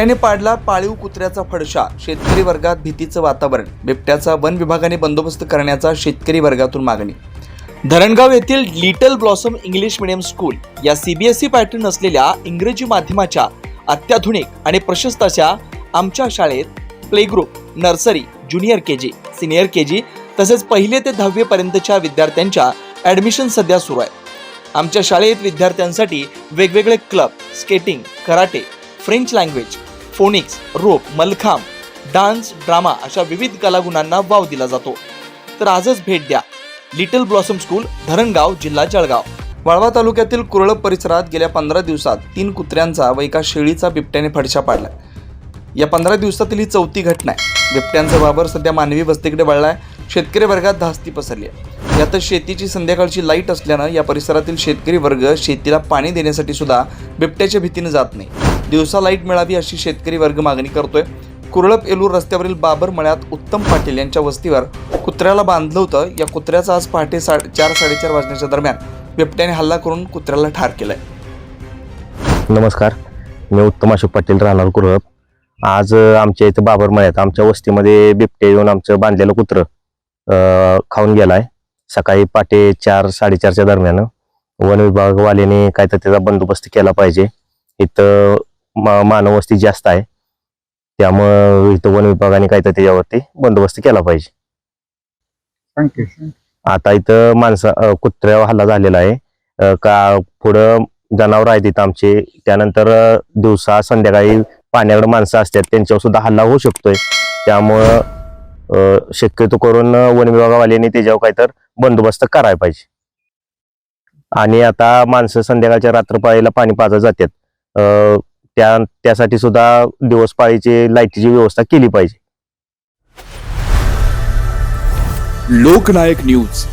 बिबट्याने पाडला पाळीव कुत्र्याचा फडशा. शेतकरी वर्गात भीतीचं वातावरण. बिबट्याचा वन विभागाने बंदोबस्त करण्याचा शेतकरी वर्गातून मागणी. धरणगाव येथील little blossom English medium school या सीबीएसई पॅटर्न असलेल्या इंग्रजी माध्यमाच्या अत्याधुनिक आणि प्रशस्त अशा आमच्या शाळेत playgroup nursery junior K G senior K G तसेच पहिले ते दहावीपर्यंतच्या विद्यार्थ्यांच्या ॲडमिशन सध्या सुरू आहे. आमच्या शाळेत विद्यार्थ्यांसाठी वेगवेगळे club skating karate French language phonics rope mallakhamb dance drama अशा विविध कलागुणांना वाव दिला जातो. तर आजच भेट द्या. लिटल ब्लॉसम स्कूल धरणगाव जिल्हा जळगाव. वाळवा तालुक्यातील कुरळप परिसरात गेल्या पंधरा दिवसात तीन कुत्र्यांचा व एका शेळीचा बिबट्याने फडशा पाडला. या पंधरा दिवसातील ही चौथी घटना आहे. बिबट्यांचा वावर सध्या मानवी वस्तीकडे वळला आहे शेतकरी वर्गात धास्ती पसरली आहे. यातच शेतीची संध्याकाळची लाइट असल्यानं या परिसरातील शेतकरी वर्ग शेतीला पाणी देण्यासाठी सुद्धा बिबट्याच्या भीतीने जात नाही. दिवसा लाइट मिळावी अशी शेतकरी वर्ग मागणी करतोय. कुरळप एलूर रस्त्यावरील बाबर मळ्यात उत्तम पाटील यांच्या वस्तीवर कुत्र्याला बांधलं होतं. या कुत्र्याचा आज पहाटे सा चार साडेचार वाजण्याच्या दरम्यान बिबट्याने हल्ला करून कुत्र्याला ठार केलंय. नमस्कार. मी उत्तम अशोक पाटील राहणार कुरळप. आज आमच्या इथं बाबर मळ्यात आमच्या वस्तीमध्ये बिबटे येऊन आमचं बांधलेलं कुत्र खाऊन गेलाय. सकाळी पाटे चार साडेचारच्या दरम्यान वन विभागवाल्याने काय तर त्याचा बंदोबस्त केला पाहिजे. इथं मा- मानव वस्ती जास्त आहे. त्यामुळं इथं वन विभागाने काय तर त्याच्यावरती बंदोबस्त केला पाहिजे. सांगते. आता इथं माणसा कुत्र्यावर हल्ला झालेला आहे. का पुढं जनावर आहेत इथं आमचे. त्यानंतर दिवसा संध्याकाळी पाण्याकडे माणसं असतात. त्यांच्यावर सुद्धा हल्ला होऊ शकतोय. त्यामुळं शक्यतो करून वन विभागावाल्यांनी त्याच्यावर काहीतर बंदोबस्त करायला पाहिजे. आणि आता माणसं संध्याकाळच्या रात्रपाळीला पाणी पाजत जातात. त्या त्यासाठी सुद्धा दिवस पाळीची लाईटीची व्यवस्था केली पाहिजे. लोकनायक न्यूज.